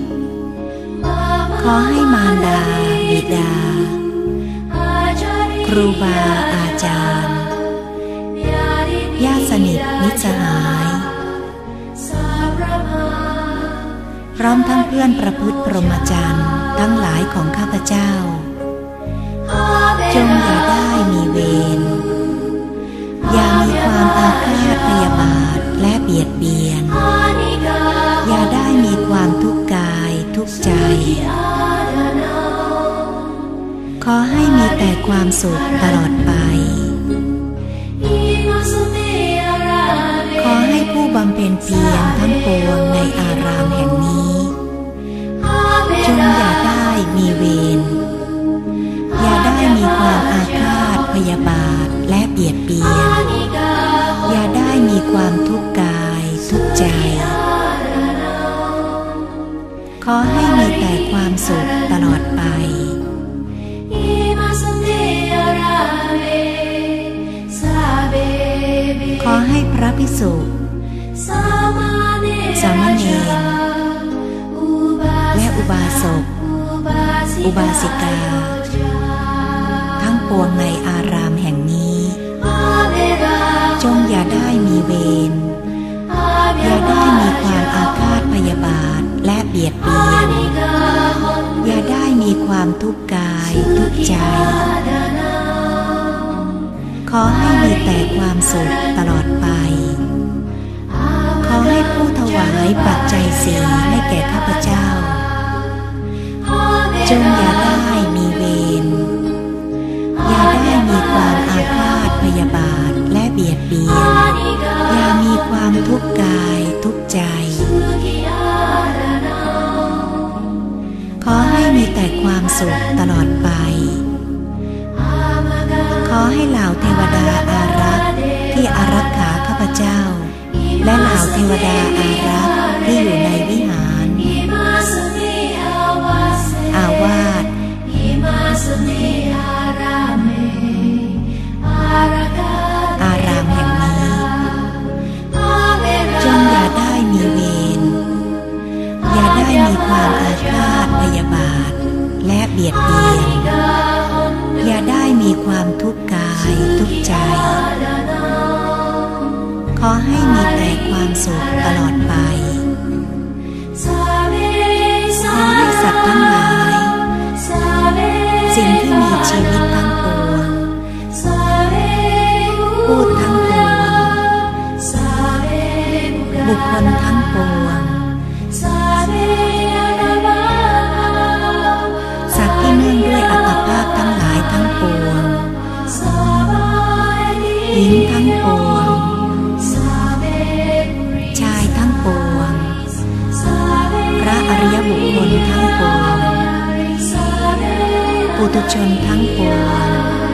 ข อให้มารดาบิดา ครูบาอาจารย์ญาติสนิทมิตรสหาย พร้อมทั้งเพื่อนประพฤติพรหมจรรย์ทั้งหลายของข้าพเจ้า จงอย่าได้มีเวรอย่ามีความอาฆาตพยาบาทและเบียดเบียน ใจขอให้มีแต่ความสุขตลอดไป ขอให้ผู้บำเพ็ญเพียรทั้งปวงในอารามแห่งนี้ จงอย่าได้มีเวร อย่าได้มีความอาฆาตพยาบาทและเบียดเบียน อย่าได้มีความทุกข์กายทุกใจ อให้มีแต่ความสุขตลอดไปขอให้พระภิกษุสามเณรและอุบาสก อุบาสิกา ทั้งปวงในอารามแห่งนี้ จงอย่าได้มีเวร บียดเบียน อย่าได้มีความทุกข์กายทุกใจ ขอให้มีแต่ความสุขตลอดไป ขอให้ผู้ถวายปัจจัยสีให้แก่ข้าพเจ้า จงอย่าได้มีเวร อย่าได้มีความอาฆาตพยาบาทและเบียดเบียน อย่ามีความทุกข์กายทุกใจ แต่ความสุขตลอดไป ขอให้เหล่าเทวดาอารักษ์ที่อารักขาข้าพเจ้า และเหล่าเทวดาอารักษ์ที่อยู่ใน สุขตลอดไปขอให้สัตว์ทั้งหลาย สิ่งที่มีชีวิตทั้งปวงพูดทั้งปวงบุคคลทั้งปวงสัตว์ที่เนื่องด้วยอัตภาพทั้งหลายทั้งปวงหญิงทั้งปวง ปุถุชนทั้งปวง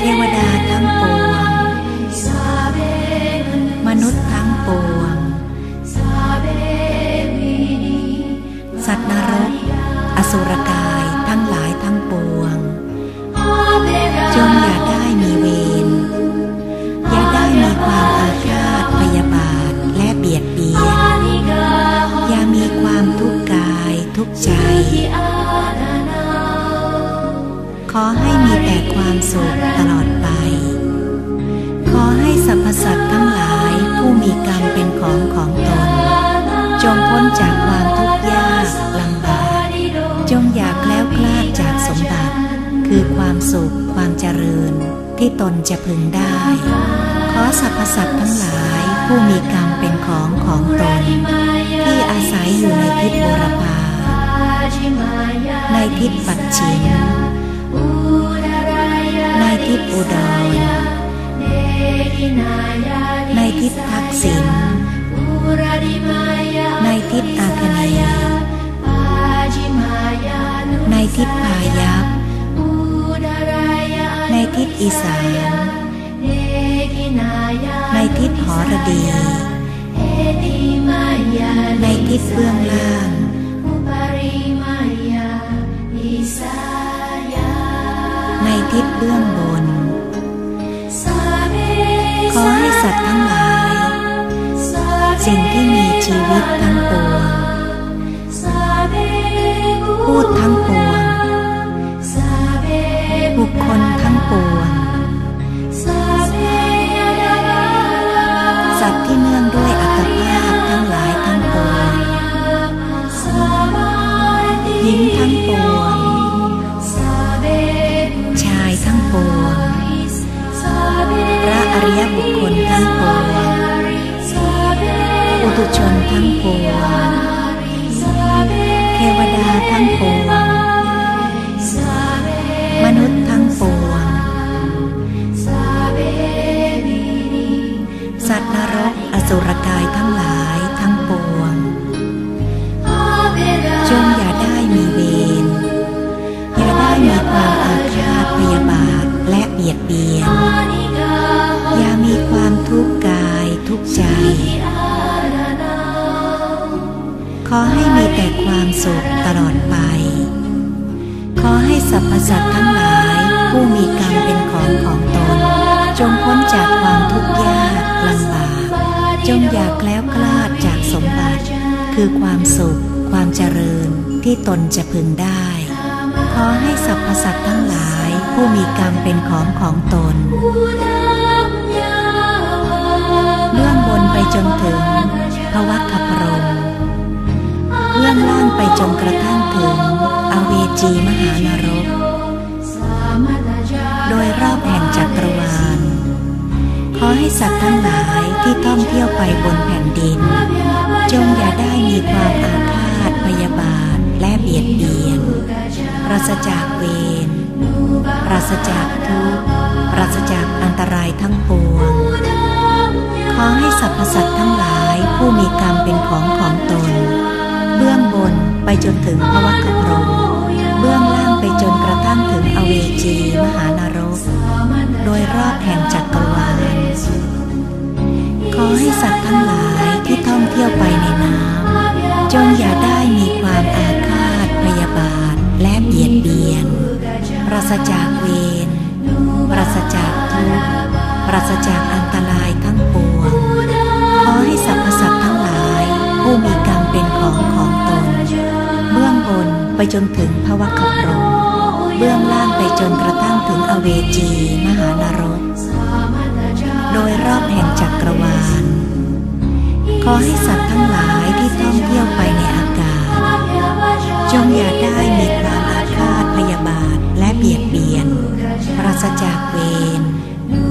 เทวดาทั้งปวง มนุษย์ทั้งปวง สัตว์นรก อสุรกายทั้งหลายทั้งปวง จงอย่าได้มีเวร อย่าได้มีความอาฆาตพยาบาทและเบียดเบียน อย่ามีความทุกข์กายทุกข์ใจ ขอให้มีแต่ความสุขตลอดไป ขอให้สรรพสัตว์ทั้งหลายผู้มีกรรมเป็นของของตน จงพ้นจากความทุกข์ยากลำบาก จงอย่าแคล้วคลาดจากสมบัติ คือความสุขความเจริญที่ตนจะพึงได้ ขอสรรพสัตว์ทั้งหลายผู้มีกรรมเป็นของของตน ที่อาศัยอยู่ในทิศบุรพาในทิศปัจฉิม ในทิศอุดรในทิศทักษิณในทิศอาคเนย์ทิศพายัพในทิศอีสานในทิศหอระดีในทิศเบื้องล่างในทิศเบื้องบน มีชี ถุชนทั้งปวงเทวดาทั้งปวงมนุษย์ทั้งปวงสัตว์นรกอสุรกายทั้งหลายทั้งปวง จงอย่าได้มีเวรอย่าได้มีความอาฆาตพยาบาทและเบียดเบียน อย่ามีความทุกข์กายทุกข์ใจ อให้มีแต่ความสุขตลอดไป ขอให้สรรพสัตว์ทั้งหลายผู้มีกรรมเป็นของของตน จงพ้นจากความทุกข์ยากลำบาก จงอย่าแล้วคลาดจากสมบัติ คือความสุข ความเจริญที่ตนจะพึงได้ ขอให้สรรพสัตว์ทั้งหลายผู้มีกรรมเป็นของของตนเบื้องบนไปจนถึงพระวัคคพรม เบื้องล่างไปจนกระทั่งถึงอเวจีมหานรก โดยรอบแห่งจักรวาล ขอให้สัตว์ทั้งหลายที่ท่องเที่ยวไปบนแผ่นดิน จงอย่าได้มีความอาฆาตพยาบาทและเบียดเบียนปราศจากเวรปราศจากทุกข์ปราศจากอันตรายทั้งปวง ขอให้สรรพสัตว์ทั้งหลายผู้มีกรรมเป็นของของตน บื้องบนไปจนถึงพระวัคพรมเบื้องล่างไปจนกระทั่งถึงอเวจีมหานรก โดยรอบแห่งจักรวาล ขอให้สัตว์ทั้งหลายที่ท่องเที่ยวไปในน้ำจงอย่าได้มีความอาฆาตพยาบาทและเบียดเบียน ปราศจากเวร ปราศจากทุกข์ ปราศจากอันตรายทั้งปวง ขอให้สรรพสัตว์ทั้งหลายผู้มีกรรม ของของตน เบื้องบนไปจนถึงพระวัคคพรมเบื้องล่างไปจนกระทั่งถึงอเวจี มหานรก โดยรอบแห่งจักรวาล ขอให้สัตว์ทั้งหลายที่ท่องเที่ยวไปในอากาศ จงอย่าได้มีความอาฆาตพยาบาทและเบียดเบียน ปราศจากเวร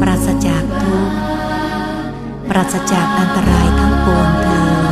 ปราศจากทุกข์ ปราศจากอันตรายทั้งปวงเถิ